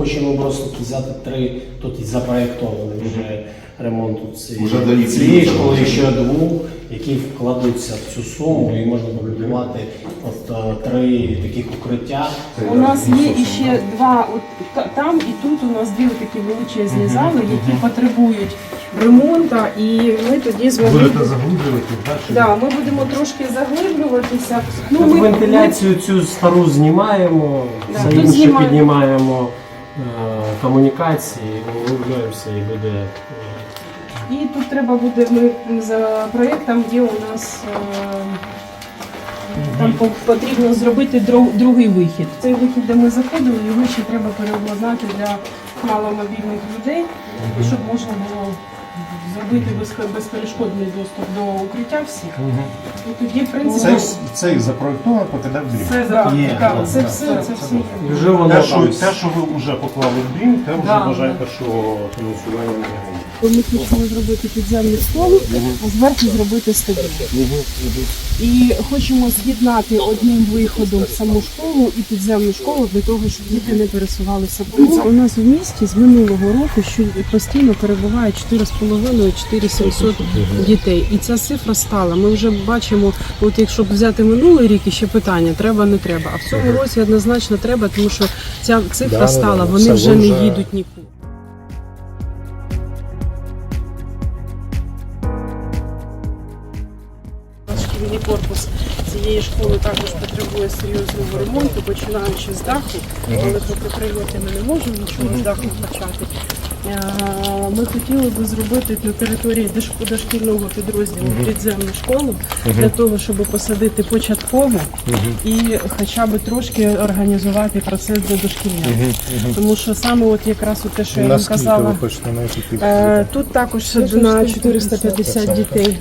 Хочемо просто взяти три, тут і запроєктований вже ремонт цієї, Уже цієї школи, вже. ще двох, які вкладуться в цю суму, і можна побудувати от, е, три таких укриття. У нас є іще два, от та- там і тут у нас дві такі величезні зали, які потребують ремонту, і ми тоді зможемо. Будете заглублювати далі. Да, ми будемо трошки заглиблюватися. Ну, ми, ми, вентиляцію цю стару знімаємо, Да, все тут інше знімаємо. піднімаємо комунікації, углубляємося і буде. е, і тут треба буде, ми за проєктом є у нас. е, Там по- потрібно зробити другий вихід. Цей вихід, де ми заходили, його ще треба переобладнати для маломобільних людей, і щоб можна було зробити безперешкодний доступ до укриття всіх. І тоді, в принципі, Цей, цей запроєктований покиде в дрім. Це, да, Є, так, да, це все, це- це це всі. І вже воно Те, що, там те, що ви вже поклали в дрім, те вже Да, вважаєте, що фінансування не є. Ми хочемо зробити підземну школу, а зверху зробити стадіон. І хочемо з'єднати одним виходом саму школу і підземну школу для того, щоб діти не пересувалися по вулиці. У нас в місті з минулого року що постійно перебуває 4,5-4,700 дітей. І ця цифра стала. Ми вже бачимо, от якщо взяти минулий рік, і ще питання, треба, не треба. А в цьому році однозначно треба, тому що ця цифра стала, вони вже не їдуть нікуди. Шкільний корпус цієї школи також потребує серйозного ремонту, починаючи з даху, але поки прильоти ми не можемо нічого з даху почати. Е, Ми хотіли би зробити на території дошкільного підрозділу підземну школу для того, щоб посадити початково і хоча б трошки організувати процес для дошкільня. Тому що саме от якраз от те, що я вам казала, ви хочете на яку кількість? Е, Тут також на 450 дітей.